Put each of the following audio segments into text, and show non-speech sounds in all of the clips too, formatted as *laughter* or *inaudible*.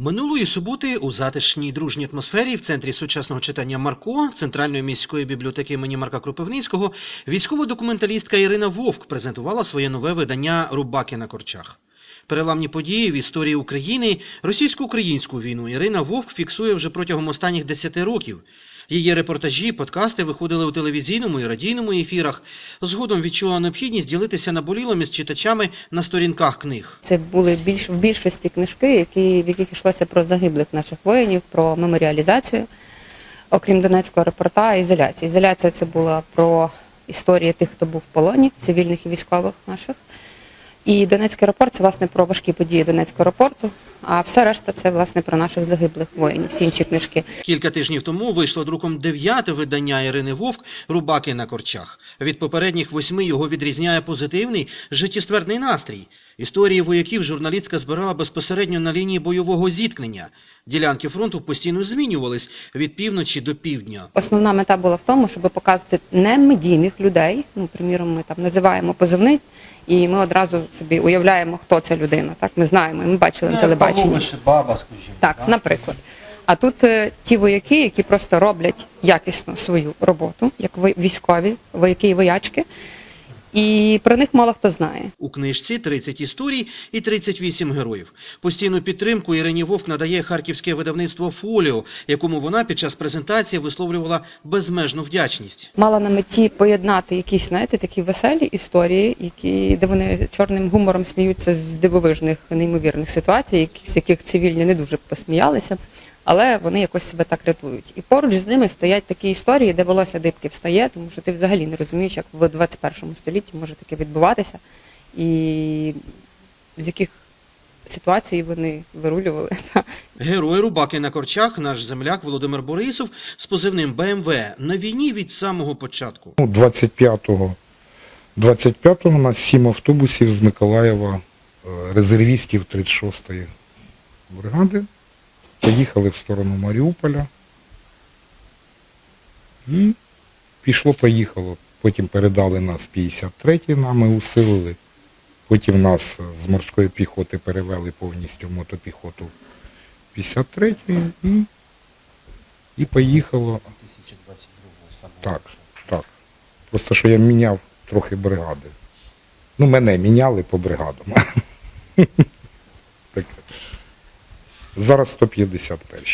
Минулої суботи у затишній дружній атмосфері в центрі сучасного читання Марко Центральної міської бібліотеки імені Марка Кропивницького військова документалістка Ірина Вовк презентувала своє нове видання Рубаки на корчах. Переламні події в історії України, російсько-українську війну Ірина Вовк фіксує вже протягом останніх 10 років. Її репортажі, подкасти виходили у телевізійному і радійному ефірах. Згодом відчула необхідність ділитися наболілим із читачами на сторінках книг. Це були більш в більшості книжки, які в яких йшлося про загиблих наших воїнів, про меморіалізацію, окрім Донецького репорта, ізоляція. Ізоляція це була про історії тих, хто був в полоні, цивільних і військових наших. І Донецький аеропорт це власне про важкі події Донецького аеропорту, а все решта це власне про наших загиблих воїнів, всі інші книжки. Кілька тижнів тому вийшло друком дев'яте видання Ірини Вовк Рубаки на корчах. Від попередніх восьми його відрізняє позитивний, життєствердний настрій. Історії вояків журналістка збирала безпосередньо на лінії бойового зіткнення. Ділянки фронту постійно змінювались від півночі до півдня. Основна мета була в тому, щоб показати не медійних людей. Ну, приміром, ми там називаємо позивний, і ми одразу собі уявляємо, хто ця людина. Так, ми знаємо, ми бачили на телебаченні. Павловище, баба, скажімо. Так, наприклад. А тут е, ті вояки, які просто роблять якісно свою роботу, як ви- військові, вояки і воячки, і про них мало хто знає. У книжці 30 історій і 38 героїв. Постійну підтримку Ірині Вовк надає харківське видавництво Фоліо, якому вона під час презентації висловлювала безмежну вдячність. Мала на меті поєднати якісь, знаєте, такі веселі історії, які, де вони чорним гумором сміються з дивовижних, неймовірних ситуацій, які- з яких цивільні не дуже посміялися, але вони якось себе так рятують. І поруч з ними стоять такі історії, де волосся дибки встає, тому що ти взагалі не розумієш, як в 21 столітті може таке відбуватися, і з яких ситуацій вони вирулювали. *laughs* Герой Рубаки на корчах, наш земляк Володимир Борисов з позивним БМВ на війні від самого початку. Ну, 25-го 25-го у нас сім автобусів з Миколаєва, е, резервістів 36-ї бригади. Поїхали в сторону Маріуполя. І пішло-поїхало. Потім передали нас 53-й, нами усилили. Потім нас з морської піхоти перевели повністю в мотопіхоту 53-ї і, і поїхало 2022 саме. Так, так. Просто що я міняв трохи бригади. Ну, мене міняли по бригадам. *laughs* Таке. Зараз 151.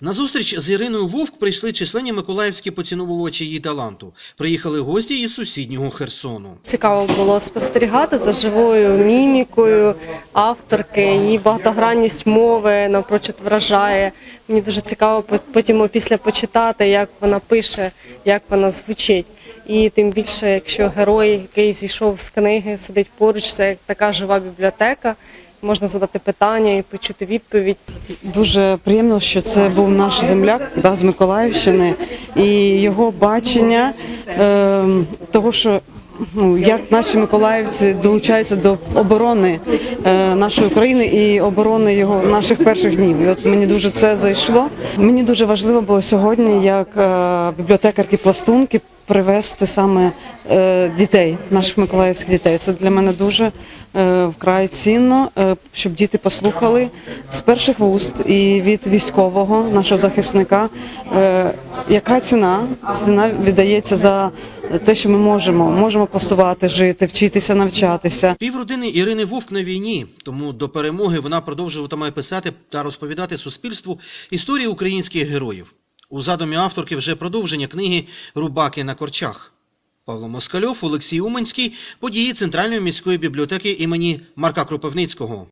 На зустріч з Іриною Вовк прийшли численні миколаївські поціновувачі її таланту. Приїхали гості із сусіднього Херсону. Цікаво було спостерігати за живою мімікою авторки, її багатогранність мови напрочуд вражає. Мені дуже цікаво по- потім після почитати, як вона пише, як вона звучить. І тим більше, якщо герой, який зійшов з книги, сидить поруч, це як така жива бібліотека. Можна задати питання і почути відповідь. Дуже приємно, що це був наш земляк да, з Миколаївщини, і його бачення е, того, що ну, як наші миколаївці долучаються до оборони е, нашої країни і оборони його наших перших днів. І от мені дуже це зайшло. Мені дуже важливо було сьогодні, як е, бібліотекарки пластунки, привезти саме е, дітей, наших миколаївських дітей. Це для мене дуже вкрай цінно, щоб діти послухали з перших вуст і від військового нашого захисника, яка ціна ціна віддається за те, що ми можемо, можемо пластувати, жити, вчитися, навчатися. Півродини Ірини Вовк на війні, тому до перемоги вона продовжуватиме писати та розповідати суспільству історії українських героїв. У задумі авторки вже продовження книги Рубаки на корчах. Павло Москальов, Олексій Уманський, події Центральної міської бібліотеки імені Марка Кропивницького.